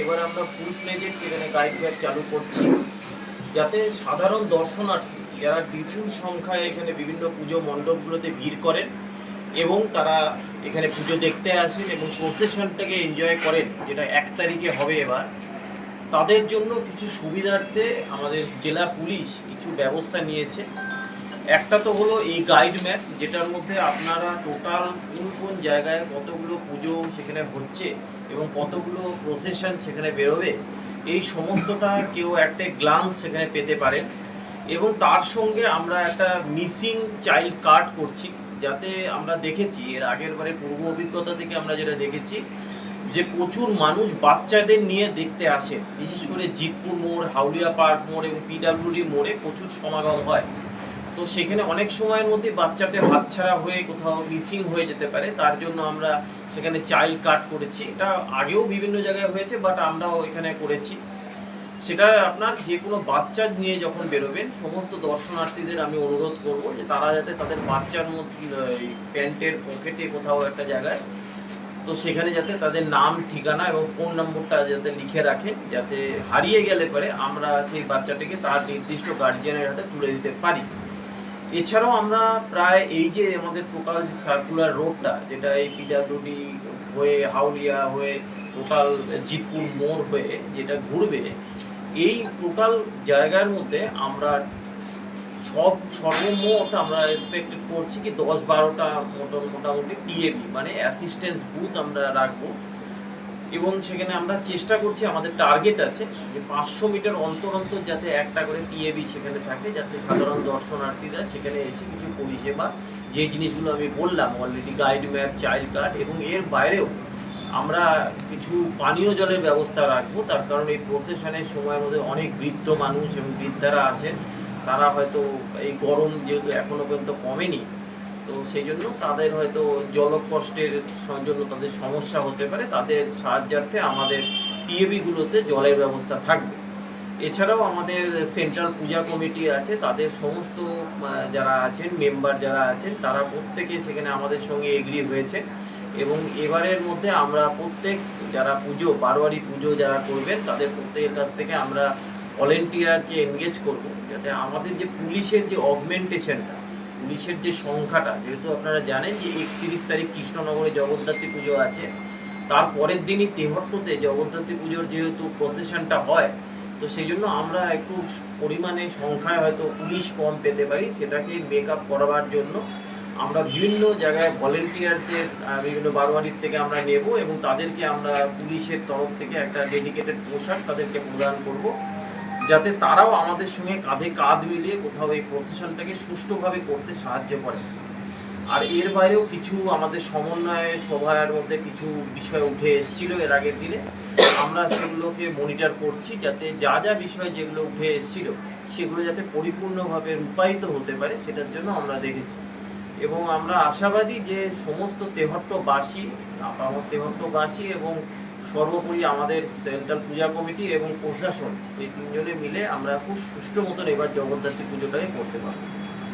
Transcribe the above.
এবার আমরা full fledged সেখানে গাইড ব্যাগ চালু করছি। যাতে সাধারণ দর্শনার্থী যারা বিপুল সংখ্যায় এখানে বিভিন্ন পুজো মণ্ডপগুলোতে ভিড় করেন এবং তারা এখানে পুজো দেখতে আসেন এবং প্রসেশনটাকে এনজয় করেন, যেটা এক তারিখে হবে এবার, তাদের জন্য কিছু সুবিধার্থে আমাদের জেলা পুলিশ কিছু ব্যবস্থা নিয়েছে। একটা তো হলো এই গাইড ম্যাপ যেটার মধ্যে আপনারা টোটাল কোন কোন জায়গায় কতগুলো পুজো সেখানে হচ্ছে এবং কতগুলো প্রসেশন সেখানে বেরোবে, এই সমস্তটা কেউ একটা গ্লান্স সেখানে পেতে পারেন এবং তার সঙ্গে আমরা একটা মিসিং চাইল্ড কার্ড করছি, যাতে আমরা দেখেছি, এর আগের বারে পূর্ব অভিজ্ঞতা থেকে আমরা যেটা দেখেছি, যে প্রচুর মানুষ বাচ্চাদের নিয়ে দেখতে আসে। বিশেষ করে জিতপুর মোড়, হাউলিয়া পার্ক মোড় এবং পিডাব্লিউডি মোড়ে প্রচুর সমাগম হয়। তো সেখানে অনেক সময়ের মধ্যে বাচ্চাদের হাতছাড়া হয়ে কোথাও মিসিং হয়ে যেতে পারে। তার জন্য আমরা সেখানে চাইল্ড কার্ড করেছি। এটা আগেও বিভিন্ন জায়গায় হয়েছে বাট আমরাও এখানে করেছি। সেটা আপনার যে কোনো বাচ্চা নিয়ে যখন বেরোবেন, সমস্ত দর্শনার্থীদের আমি অনুরোধ করব যে তারা যাতে তাদের বাচ্চার মধ্যে প্যান্টের পকেটে কোথাও একটা জায়গায়, তো সেখানে যাতে তাদের নাম, ঠিকানা এবং ফোন নম্বরটা যাতে লিখে রাখেন, যাতে হারিয়ে গেলে পরে আমরা সেই বাচ্চাটিকে তার নির্দিষ্ট গার্জিয়ানের হাতে তুলে দিতে পারি। এছাড়াও আমরা প্রায় এই যে আমাদের টোটাল যে সার্কুলার রোডটা যেটা এই পিডাব্লিউডি হয়ে, হাউলিয়া হয়ে, টোটাল জিতপুর মোড় হয়ে যেটা ঘুরবে, এই টোটাল জায়গার মধ্যে আমরা সব, সর্বমোট আমরা এক্সপেক্টেড করছি কি দশ বারোটা মোটা- মোটামুটি টিএবি মানে অ্যাসিস্ট্যান্স বুথ আমরা রাখব। এবং সেখানে আমরা চেষ্টা করছি, আমাদের টার্গেট আছে যে পাঁচশো মিটার অন্তর অন্তর যাতে একটা করে টিএবি সেখানে থাকে, যাতে সাধারণ দর্শনার্থীরা সেখানে এসে কিছু পরিষেবা, যে জিনিসগুলো আমি বললাম already guide map child card এবং এর বাইরেও আমরা কিছু পানীয় জলের ব্যবস্থা রাখব। তার কারণ এই প্রসেশনের সময়ের মধ্যে অনেক বৃদ্ধ মানুষ এবং বৃদ্ধারা আছেন, তারা হয়তো এই গরম যেহেতু এখনও পর্যন্ত কমেনি তো সেই জন্য তাদের হয়তো জলকষ্টের জন্য তাদের সমস্যা হতে পারে, তাদের সাহায্যার্থে আমাদের টিএবিগুলোতে জলের ব্যবস্থা থাকবে। এছাড়াও আমাদের সেন্ট্রাল পূজা কমিটি আছে, তাদের সমস্ত যারা আছেন, মেম্বার যারা আছেন, তারা প্রত্যেকে সেখানে আমাদের সঙ্গে এগ্রি হয়েছে। এবং এবারের মধ্যে আমরা প্রত্যেক যারা পুজো, বারোয়ারি পুজো যারা করবেন, তাদের প্রত্যেকের কাছ থেকে আমরা ভলেন্টিয়ারকে এনগেজ করব। যাতে আমাদের যে পুলিশের যে অগমেন্টেশনটা পুলিশের যে সংখ্যাটা, যেহেতু আপনারা জানেন যে একত্রিশ তারিখ কৃষ্ণনগরে জগদ্ধাত্রী পুজো আছে, তার পরের দিনই তেহট্টতে জগদ্ধাত্রী পুজোর যেহেতু প্রসেশনটা হয়, তো সেই জন্য আমরা একটু পরিমাণে সংখ্যায় হয়তো পুলিশ কম পেতে পারি, সেটাকে মেক আপ করাবার জন্য আমরা বিভিন্ন জায়গায় ভলেন্টিয়ারদের বিভিন্ন বারোয়ারির থেকে আমরা নেব এবং তাদেরকে আমরা পুলিশের তরফ থেকে একটা ডেডিকেটেড পোশাক তাদেরকে প্রদান করব। যাতে তারাও আমাদের সঙ্গে কাঁধে কাঁধ মিলিয়ে কোথাও এই প্রসেশনটাকে সুষ্ঠুভাবে করতে সাহায্য করে। আর এর বাইরেও কিছু আমাদের সমন্বয় সভার মধ্যে কিছু বিষয় উঠে এসেছিল এর আগের দিনে। আমরা সেগুলোকে মনিটর করছি যাতে যা যা বিষয় যেগুলো উঠে এসেছিল সেগুলো যাতে পরিপূর্ণভাবে রূপায়িত হতে পারে সেটার জন্য আমরা দেখেছি। এবং আমরা আশাবাদী যে সমস্ত তেহট্টবাসী, আপামর তেহট্টবাসী এবং সর্বোপরি আমাদের সেন্ট্রাল পূজা কমিটি এবং প্রশাসন এই তিনজনে মিলে আমরা খুব সুষ্ঠু মতন এবার জগদ্ধাত্রী পুজোটাকে করতে পারব।